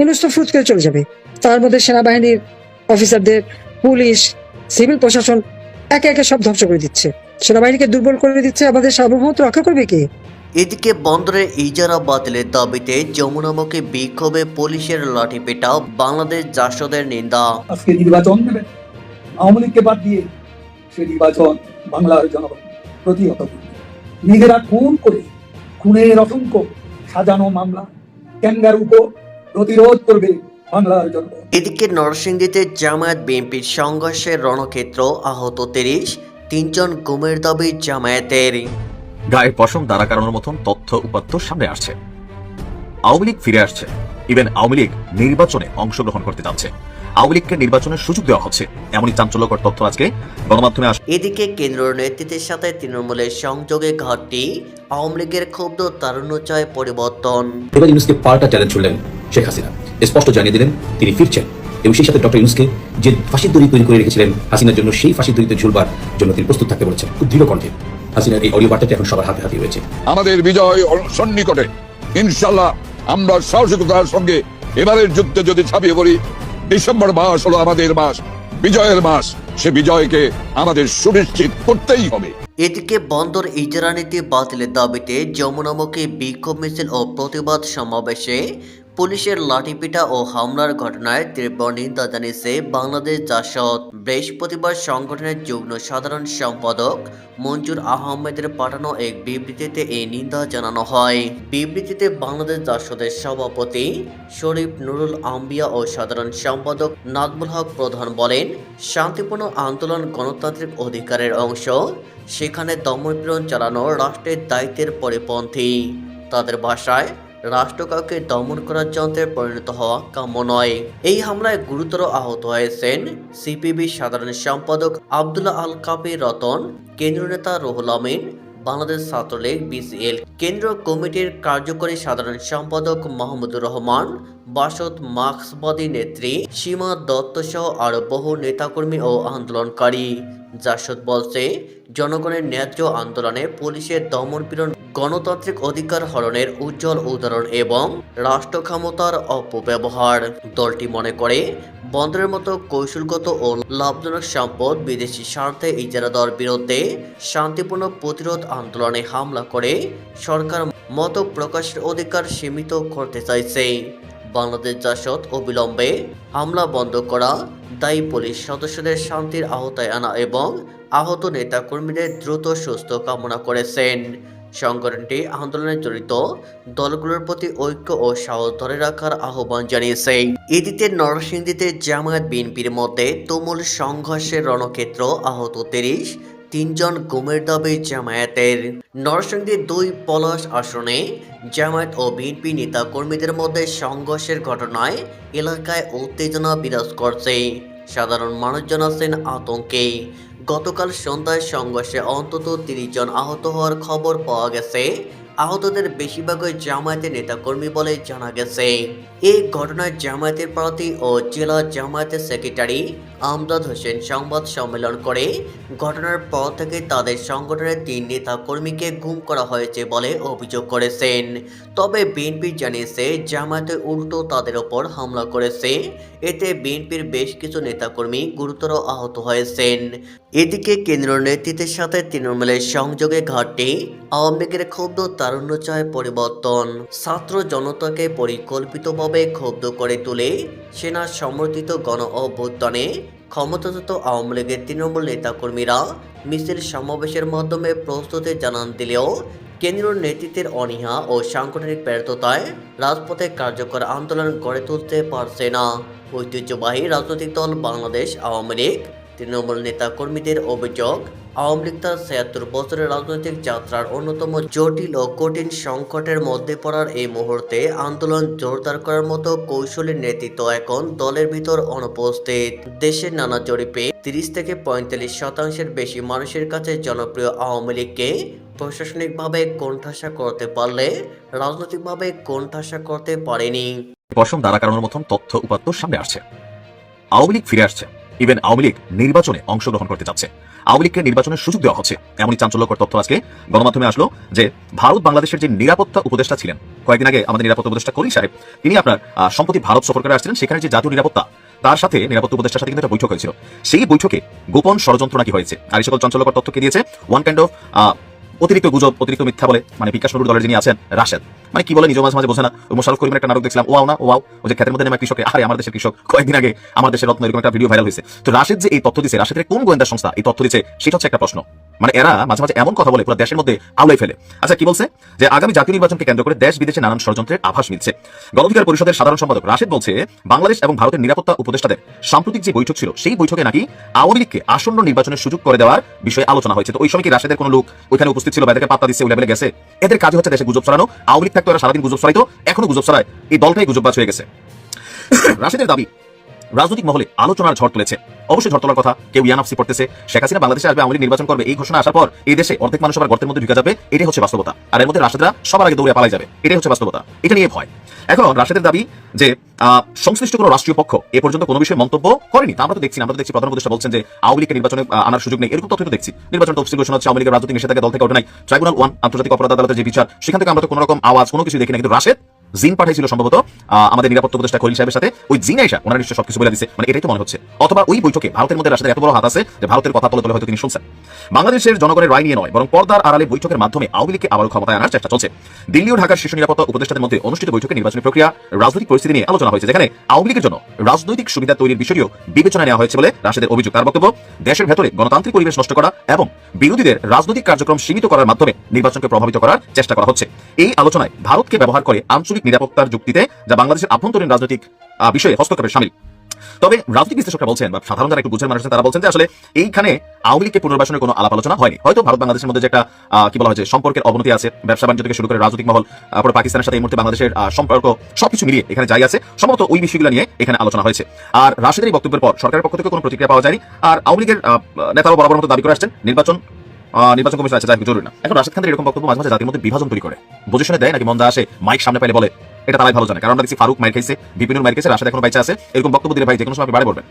মানুষ তো ফুট করে চলে যাবে। তার মধ্যে সেনাবাহিনীর অফিসারদের পুলিশ সিভিল প্রশাসন একে একে সব ধ্বংস করে দিচ্ছে। সেনাবাহিনীকে দুর্বল করে দিচ্ছে। আমাদের সার্বভৌমত্ব রক্ষা করবে কি? এদিকে বন্দরের ইজারা বাতিলের দাবিতে যমুনামুখী বিক্ষোভে পুলিশের লাঠিপেটা বাংলাদেশ জাসদের নিন্দা। আজকে নির্বাচন দেবেন আওয়ামী লীগকে বাদ দিয়ে সে নির্বাচন বাংলার জনগণ প্রতিহত করবে। নিজেরা খুন করে খুনের অসংখ্য সাজানো মামলা ক্যাঙ্গার উপর প্রতিরোধ করবে বাংলার জনগণ। এদিকে নরসিংদীতে জামায়াত বিএনপির সংঘর্ষের রণক্ষেত্র আহত তিরিশ তিনজন গুমের দাবি জামায়াতের গায়ে পশম দাঁড়া কারণের মতন তথ্য উপাত্ত সামনে আসছে। আওয়ামী লীগ ফিরে আসছে। ইভেন আওয়ামী লীগ নির্বাচনে অংশগ্রহণ করতে যাচ্ছে। আওয়ামী লীগকে নির্বাচনের সুযোগ দেওয়া হচ্ছে। এমনই চাঞ্চল্যকর তথ্য আজকে গণমাধ্যমে আস এদিকে কেন্দ্রীয় নেতৃত্বের সাথে তৃণমূলের সংযোগে ঘাটতি আওয়ামী লীগের ক্ষুব্ধ তারুণ্য চায় পরিবর্তন। এবার ইউনুসকে পাল্টা চ্যালেঞ্জ ছুড়লেন শেখ হাসিনা। স্পষ্ট জানিয়ে দিলেন তিনি ফিরছেন এবং সেই সাথে ডক্টর ইউনুসকে যে ফাঁসির দড়ি তৈরি করে রেখেছিলেন হাসিনার জন্য সেই ফাঁসির দড়িতে ঝুলবার জন্য তিনি প্রস্তুত থাকতে বলেছেন। খুব দৃঢ় কণ্ঠে হাসিনার এই অডিও বার্তাটি এখন সবার হাতে হাতে রয়েছে। আমাদের বিজয় সন্নিকটে ইনশাল্লাহ আমরা সাহসিকতার সঙ্গে এবারের যুদ্ধে যদি ছাপিয়ে পড়ি ডিসেম্বর মাস হলো আমাদের মাস বিজয়ের মাস। সে বিজয়কে আমাদের সুনিশ্চিত করতেই হবে। এদিকে বন্দর ইজারা নীতি বাতিলের দাবিতে যমুনামুখী বিক্ষোভ মিছিল ও প্রতিবাদ সমাবেশে পুলিশের লাঠিপিটা ও হামলার ঘটনায় তীব্র নিন্দা জানিয়েছে বাংলাদেশ জাসদ। বৃহস্পতিবার সংগঠনের যুগ্ম সাধারণ সম্পাদক মঞ্জুর আহমেদের পাঠানো এক বিবৃতিতে এই নিন্দা জানানো হয়। বিবৃতিতে বাংলাদেশ জাসদের সভাপতি শরীফ নুরুল আম্বিয়া ও সাধারণ সম্পাদক নাজমুল হক প্রধান বলেন, শান্তিপূর্ণ আন্দোলন গণতান্ত্রিক অধিকারের অংশ, সেখানে দমনপীড়ন চালানো রাষ্ট্রের দায়িত্বের পরিপন্থী। তাদের ভাষায় রাষ্ট্র কাউকে দমন করার যন্ত্রে পরিণত হওয়া কাম্য নয়। এই হামলায় গুরুতর আহত হয়েছেন সিপিবি সাধারণ সম্পাদক আবদুল্লাহ আল কাপি রতন, কেন্দ্রীয় নেতা রোহুল আমিন বাংলাদেশ ছাত্রলীগ বিসিএল কেন্দ্রীয় কমিটির কার্যকরী সাধারণ সম্পাদক মাহমুদুর রহমান, বাসদ মার্ক্সবাদী নেত্রী সীমা দত্ত সহ আরও বহু নেতাকর্মী ও আন্দোলনকারী। জাসদ বলছে, জনগণের ন্যায্য আন্দোলনে পুলিশের দমনপীড়ন, গণতান্ত্রিক অধিকার হরণের উজ্জ্বল উদাহরণ এবং রাষ্ট্র ক্ষমতার অপব্যবহার। দলটি মনে করে বন্দরের মতো কৌশলগত ও লাভজনক সম্পদ বিদেশি স্বার্থে ইজারা দেওয়ার বিরুদ্ধে শান্তিপূর্ণ প্রতিরোধ আন্দোলনে হামলা করে সরকার মত প্রকাশের অধিকার সীমিত করতে চাইছে। বাংলাদেশ জাসদ অবিলম্বে হামলা বন্ধ করা, দায়ী পুলিশ সদস্যদের শান্তির আওতায় আনা এবং আহত নেতাকর্মীদের দ্রুত সুস্থ কামনা করেছেন। সংগঠনটি আন্দোলনে জড়িত দলগুলোর প্রতি ঐক্য ও সাহস ধরে রাখার আহ্বান জানিয়েছে। এদিকে নরসিংদীতে জামায়াত বিএনপির মধ্যে তুমুল সংঘর্ষের রণক্ষেত্র আহত তিরিশ, তিনজন গুমের দাবি জামায়াতের। নরসিংদীর দুই পলাশ আসনে জামায়াত ও বিএনপি নেতা কর্মীদের মধ্যে সংঘর্ষের ঘটনায় এলাকায় উত্তেজনা বিরাজ করছে। সাধারণ মানুষজন আছেন আতঙ্কে। গতকাল সন্ধ্যায় সংঘর্ষে অন্তত তিরিশ জন আহত হওয়ার খবর পাওয়া গেছে। আহতদের বেশিরভাগই জামায়াতের নেতাকর্মী বলে জানা গেছে। এই ঘটনায় জামায়াতের প্রার্থী ও জেলা জামায়াতের সেক্রেটারি আমদাদ হোসেন সংবাদ সম্মেলন করে। ঘটনার পর থেকে তাদের সংগঠনের তিন নেতা কর্মীকে গুম করা হয়েছে বলে অভিযোগ করেছেন। তবে বিএনপি জানিয়েছে, জামায়াতে উল্টো তাদের ওপর হামলা করেছে। এতে বিএনপির বেশ কিছু নেতাকর্মী গুরুতর আহত হয়েছেন। এদিকে কেন্দ্র নেতৃত্বের সাথে তৃণমূলের সংযোগে ঘাটতি, আওয়ামী লীগের ক্ষুব্ধ তারুণ্য চায় পরিবর্তন। ছাত্র জনতাকে পরিকল্পিতভাবে ক্ষুব্ধ করে তুলে সেনা সমর্থিত গণ অভ্যুত্থানে ক্ষমতাচ্যুত আওয়ামী লীগের তৃণমূল নেতাকর্মীরা মিছিল সমাবেশের মাধ্যমে প্রস্তুতি জানান দিলেও কেন্দ্রীয় নেতৃত্বের অনীহা ও সাংগঠনিক ব্যর্থতায় রাজপথে কার্যকর আন্দোলন গড়ে তুলতে পারছে না। ঐতিহ্যবাহী রাজনৈতিক দল বাংলাদেশ আওয়ামী লীগ, তৃণমূল নেতা কর্মীদের অভিযোগ আওয়ামী লীগ তার ছিয়াত্তর বছরের রাজনৈতিক যাত্রার অন্যতম জটিল ও কঠিন সংকটের মধ্যে পড়ার এই মুহূর্তে আন্দোলন জোরদার করার মতো কৌশলী নেতৃত্ব এখন দলের ভিতর অনুপস্থিত। দেশের নানা জরিপে তিরিশ থেকে পঁয়তাল্লিশ শতাংশের বেশি মানুষের কাছে জনপ্রিয় আওয়ামী লীগকে প্রশাসনিকভাবে কোণঠাসা করতে পারলে রাজনৈতিকভাবে কোণঠাসা করতে পারেনি। পশম দাঁড়া কারণের মতন তথ্য উপাত্ত সামনে আসছে। আওয়ামী লীগ ফিরে আসছে। ইভেন আওয়ামী লীগ নির্বাচনে অংশগ্রহণ করতে যাচ্ছে। আওয়ামী লীগকে নির্বাচনের সুযোগ দেওয়া হচ্ছে। এমনই চাঞ্চল্যকর তথ্য আজকে গণমাধ্যমে আসলো যে ভারত বাংলাদেশের যে নিরাপত্তা উপদেষ্টা ছিলেন, কয়েকদিন আগে আমাদের নিরাপত্তা উপদেষ্টা করি সাহেব, তিনি আপনার সম্প্রতি ভারত সফর করে আসছিলেন, সেখানে যে জাতীয় নিরাপত্তা, তার সাথে নিরাপত্তা উপদেষ্টার সাথে কিন্তু একটা বৈঠক হয়েছিল। সেই বৈঠকে গোপন ষড়যন্ত্র নাকি হয়েছে? আর এই সকল চঞ্চলকর তথ্যকে দিয়েছে? ওয়ান কাইন্ড অফ অতিরিক্ত গুজব, অতিরিক্ত মিথ্যা বলে মানে বিকাশ নুরুর দলের যিনি আছেন, রাশেদ। মানে কি বলে নিজ মাঝে মাঝে বোঝে না। ওই মোশারফ করিমের একটা নাটক দেখছিলাম, ওয়াও না, ওয়াও। ও যে ক্ষেতের মধ্যে নেমে কৃষক আরে আমার দেশের কৃষক। কয়েকদিন আগে আমার দেশের রত্ন এরকম একটা ভিডিও ভাইরাল হয়েছে। তো রাশেদ যে এই তথ্য দিচ্ছে রাশেদের কোন গোয়েন্দা সংস্থা এই তথ্য দিচ্ছে সেটা হচ্ছে একটা প্রশ্ন। মানে এরা মাঝে মাঝে এমন কথা বলে, পুরো দেশের মধ্যে আওলাই ফেলে। আচ্ছা কি বলছে? যে আগামী জাতীয় নির্বাচনকে কেন্দ্র করে দেশ বিদেশে নানান ষড়যন্ত্রের আভাস মিলছে। গণঅধিকার পরিষদের সাধারণ সম্পাদক রাশেদ বলছে, বাংলাদেশ এবং ভারতের নিরাপত্তা উপদেষ্টাদের সাম্প্রতিক যে বৈঠক ছিল, সেই বৈঠকে নাকি আওয়ামী লীগকে আসন্ন নির্বাচনের সুযোগ করে দেওয়ার বিষয়ে আলোচনা হয়েছে। তো ওই সময় কি রাশেদের কোনো লোক ওইখানে উপস্থিত ছিল বা পাত্তা দিচ্ছে, ওই লেভেলে গেছে। এদের কাজ হচ্ছে দেশে গুজব ছড়ানো। আওয়ামী লীগ থাকতো, এরা সারাদিন গুজব ছড়াইতো, এখনও গুজব ছড়ায়। এই দলটাই গুজববাজ হয়ে গেছে। রাশেদের দাবি, রাজনৈতিক মহলে আলোচনার ঝড় তুলেছে। অবশ্যই ঝড় তোলার কথা কেউ ইয়ানাফসি পড়তেছে। শেখ হাসিনা বাংলাদেশে আসবে, আওয়ামী নির্বাচন করবে। এই ঘোষণা আসার পর এই দেশে অর্ধেক মানুষ আবার গর্তের মধ্যে ঢুকে যাবে। এটাই হচ্ছে বাস্তবতা। আর এর মধ্যে রাশেদরা সবার আগে দৌড়ে পালাই যাবে। এটাই হচ্ছে বাস্তবতা। এটা নিয়ে ভয়। এখন রাশেদের দাবি যে সংশ্লিষ্ট কোনো রাষ্ট্রীয় পক্ষ এ পর্যন্ত কোনো বিষয়ে মন্তব্য করেনি। আমরা তো দেখছি আমরা তো দেখছি প্রধান উপদেষ্টা বলছেন যে আওয়ামী লীগের নির্বাচনে আনার সুযোগ নেই। এরকম তথ্য তো দেখছি। নির্বাচন তফসিল ঘোষণা হচ্ছে, আওয়ামী লীগের রাজনৈতিক নিষেধাজ্ঞা দল থেকে ওঠে নাই। ট্রাইব্যুনাল ওয়ান, আন্তর্জাতিক অপরাধ আদালতের যে বিচার, সেখান থেকে আমরা তো কোনো রকম আওয়াজ, কোনো কিছু দেখি না কিন্তু রাশেদ জিন পাঠাইছিল সম্ভবত আমাদের নিরাপত্তা উপদেষ্টা খলিল সাহেবের সাথে। ওই জিন আইসা ওনারা নিশ্চয় সবকিছু বলে দিচ্ছে মানে এটাই তো মনে হচ্ছে। অথবা ওই বৈঠকে ভারতের মধ্যে রাশেদের এত বড় হাত আছে যে ভারতের কথা তলে তলে হয়তো তিনি শুনছেন। বাংলাদেশের জনগণের রায় নিয়ে নয়, বরং পর্দার আড়ালে বৈঠকের মাধ্যমে আওয়ামী লীগকে আবারও ক্ষমতায় আনার চেষ্টা চলছে। দিল্লি ও ঢাকার শীর্ষ নিরাপত্তা উপদেষ্টাদের মধ্যে অনুষ্ঠিত বৈঠকে নির্বাচনী প্রক্রিয়া রাজনৈতিক পরিস্থিতি নিয়ে আলোচনা হয়েছে, যেখানে আওয়ামী লীগের জন্য রাজনৈতিক সুবিধা তৈরির বিষয়টিও বিবেচনা নেওয়া হয়েছে বলে রাশেদের অভিযোগ। তার বক্তব্য, দেশের ভেতরে গণতান্ত্রিক পরিবেশ নষ্ট করা এবং বিরোধীদের রাজনৈতিক কার্যক্রম সীমিত করার মাধ্যমে নির্বাচনকে প্রভাবিত করার চেষ্টা করা হচ্ছে। এই আলোচনায় ভারতকে ব্যবহার করে আঞ্চলিক নিরাপত্তার যুক্তিতে যা বাংলাদেশের আভ্যন্তরীণ রাজনৈতিক বিষয়ে হস্তক্ষেপের শামিল তবে রাজনৈতিক বিশ্লেষকরা বলছেন বা সাধারণ যারা একটু বুঝের মানুষ তারা বলছেন যে আসলে এইখানে আওয়ামী লীগকে পুনর্বাসনের কোনো আলাপ আলোচনা হয়নি। হয়তো ভারত বাংলাদেশের মধ্যে যে একটা কি বলা হয়েছে সম্পর্কের অবনতি আছে ব্যবসা বাণিজ্য থেকে শুরু করে রাজনৈতিক মহল আহ, পরে পাকিস্তানের সাথে এই মুহূর্তে বাংলাদেশের সম্পর্ক সবকিছু মিলিয়ে এখানে যাই আছে সম্ভবত ওই বিষয়গুলো নিয়ে এখানে আলোচনা হয়েছে। আর রাশেদের এই বক্তব্যের পর সরকারের পক্ষ থেকে কোনো প্রতিক্রিয়া পাওয়া যায়নি। আর আওয়ামী লীগের আহ, নেতারাও বরাবর মতো দাবি করে আসছেন নির্বাচন নির্বাচন কমিশন আছে, যাই জরুরি না। এখন রাশেদ খানের এরকম বক্তব্য মাঝে মাঝে জাতির মধ্যে বিভাজন তৈরি করে। পজিশনে দেয় নাকি মন্দা আসে, মাইক সামনে পাইলে বলে, এটা তারাই ভালো জানে। কারণ আমরা দেখছি ফারুক মাইর খাইছে বিপিনুর মাইর খাইছে, রাশেদ এখন বাইচা আছে। এরকম বক্তব্য দিলে ভাই যে কোনো সময় বাড়ি পড়বেন।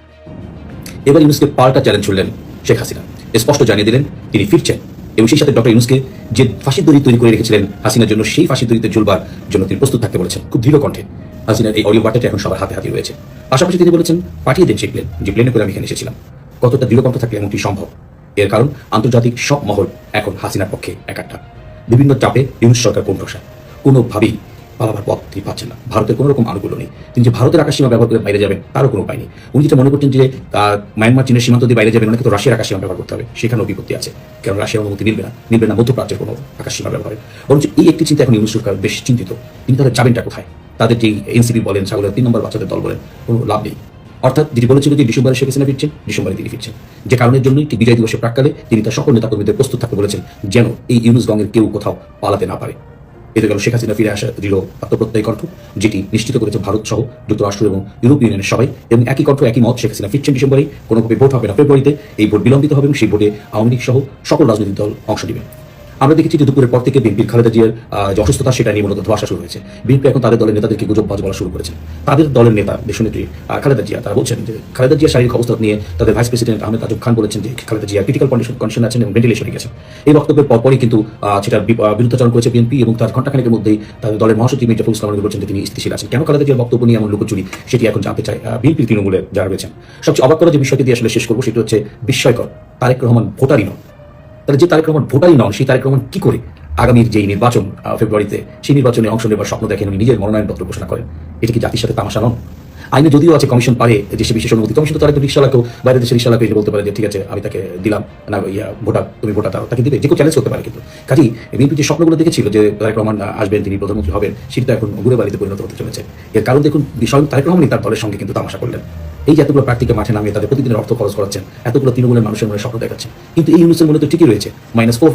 এবার ইউনুসকে পাল্টা চ্যালেঞ্জ ছুড়লেন শেখ হাসিনা। স্পষ্ট জানিয়ে দিলেন, তিনি ফিরছেন। এবং সেই সাথে ডক্টর ইউনুসকে যে ফাঁসির দড়ি তৈরি করে রেখেছিলেন, হাসিনার জন্য সেই ফাঁসির দড়িতে ঝুলবার জন্য তিনি প্রস্তুত থাকতে বলেছেন। খুব দৃঢ় কণ্ঠে। হাসিনার এই অডিও বার্তাটি এখন সবার হাতে হাতে রয়েছে। পাশাপাশি তিনি বলেছেন, পাঠিয়ে দেন সেই প্লেন। যে প্লেনে করে আমি এখানে এসেছিলাম। কতটা দৃঢ় কণ্ঠ থাকলে এমনটি সম্ভব? এর কারণ, আন্তর্জাতিক সব মহল এখন হাসিনার পক্ষে একাট্টা বিভিন্ন চাপে ইউনুস সরকার কোণঠাসা কোনোভাবেই পালাবার পথ তিনি পাচ্ছেন না। ভারতের কোনো রকম আনুকূল্য নেই। তিনি যে ভারতের আকাশ সীমা ব্যবহার করে বাইরে যাবেন, তারও কোনো উপায় নেই। উনি যেটা মনে করছেন যে মায়ানমার, চীনের সীমান্ত দিয়ে বাইরে যাবেন, ওনাকে তো রাশিয়ার আকাশ সীমা ব্যবহার করতে হবে। সেখানেও বিপত্তি আছে। কারণ রাশিয়ার অনুমতি মিলবে না? মিলবে না মধ্যপ্রাচ্যের কোনো আকাশ সীমা ব্যবহারে। বরঞ্চ এই একটি চিন্তা এখন ইউনুস সরকার বেশ চিন্তিত। তিনি তাদের যাবেনটা কোথায়? তাদের যে এনসিপি বলেন, ছাগলের তিন নম্বর বাচ্চাদের দল বলেন, কোনো লাভ নেই। অর্থাৎ যেটি বলেছিল যে ডিসেম্বরে শেখ হাসিনা ফিরছেন, ডিসেম্বরে তিনি ফিরছেন। যে কারণের জন্যই বিজয় দিবসের প্রাককালে তিনি তার সকল নেতাকর্মীদের প্রস্তুত থাকতে বলেছেন যেন এই ইউনুস গঙ্গের কেউ কোথাও পালাতে না পারে। এতে গেল শেখ হাসিনা ফিরে আসা দৃঢ় আত্মপ্রত্যয় কণ্ঠ, যেটি নিশ্চিত করেছে ভারত সহ যুক্তরাষ্ট্র এবং ইউরোপ ইউনিয়নের সবাই। এবং একই কণ্ঠ, একই মত শেখ হাসিনা ফিরছেন ডিসেম্বরে কোনোভাবে ভোট হবে না ফেব্রুয়ারিতে, এই ভোট বিলম্বিত হবে এবং সেই ভোটে আওয়ামী লীগ সহ সকল রাজনৈতিক দল অংশ নেবে। আমরা দেখেছি যে দুপুরের পর থেকে বিএনপির খালেদা জিয়ার যে অসুস্থতা সেটা নিয়ে মূলত ধোয়াশা শুরু হয়েছে। বিএনপি এখন তাদের দলের নেতাদেরকে গুজব বাজ বলা শুরু করেছে। তাদের দলের নেতা দেশনেত্রী খালেদা জিয়া তারা বলছেন যে খালেদা জিয়ার শারীরিক অবস্থা নিয়ে তাদের ভাইস প্রেসিডেন্ট আহমেদ আজব খান বলেছেন যে Khaleda Zia critical condition condition আছেন এবং ভেন্টিলেশনে গেছেন। এই বক্তব্যের পরপরই কিন্তু আহ, বিরুদ্ধাচরণ করেছে বিএনপি এবং তার ঘণ্টাখানেকের মধ্যেই তাদের দলের মহাসচিব মির্জা ফখরুল ইসলাম বলছেন যে তিনি স্থিতিশীল আছেন। কেন খালেদা জিয়ার বক্তব্য নিয়ে এমন লুকোচুরি সেটি এখন জানতে চায় বিএনপি তৃণমূলের যারা রয়েছেন। সবচেয়ে অবাক করা যে বিষয়টি দিয়ে আসলে শেষ করব সেটি হচ্ছে বিস্ময়কর। তারেক রহমান ভোটারই নন। তাহলে যে তারেক রহমান ভোটারই নন, সেই তারেক রহমান কি করে আগামীর যেই নির্বাচন ফেব্রুয়ারিতে সেই নির্বাচনে অংশ নেবার স্বপ্ন দেখেন, উনি নিজের মনোনয়নপত্র ঘোষণা করেন। এটা কি জাতির সাথে তামাশা নন? আইনে যদিও আছে কমিশন পারে দেশে বিশেষ অনুমতি কমিশন, তো তার একটা রিক্সাওয়ালাকেও, বাইরের দেশের রিক্সাওয়ালাকে এসে বলতে পারে যে, ঠিক আছে, আমি তাকে দিলাম, না, ইয়া, ভোটার, তুমি ভোটার দাও। তাকে দিবে, যে কেউ চ্যালেঞ্জ করতে পারে কিন্তু। কাজেই বিএনপি যে স্বপ্নগুলো দেখেছিল যে তারেক রহমান আসবেন, তিনি প্রধানমন্ত্রী হবেন, সেটা এখন ঘুরে বাড়িতে পরিণত হতে চলেছে। এর কারণ দেখুন স্বয়ং তারেক রহমানই তার দলের সঙ্গে কিন্তু তামাশা করলেন। এই যে এতগুলো প্রার্থীকে মাঠে নামিয়ে তাদের প্রতিদিনের অর্থ খরচ করাচ্ছেন, এতগুলো তৃণমূলের মানুষের মনে স্বপ্ন দেখাচ্ছে কিন্তু এই ইউনিসের মনে তো ঠিকই রয়েছে মাইনাস ফোর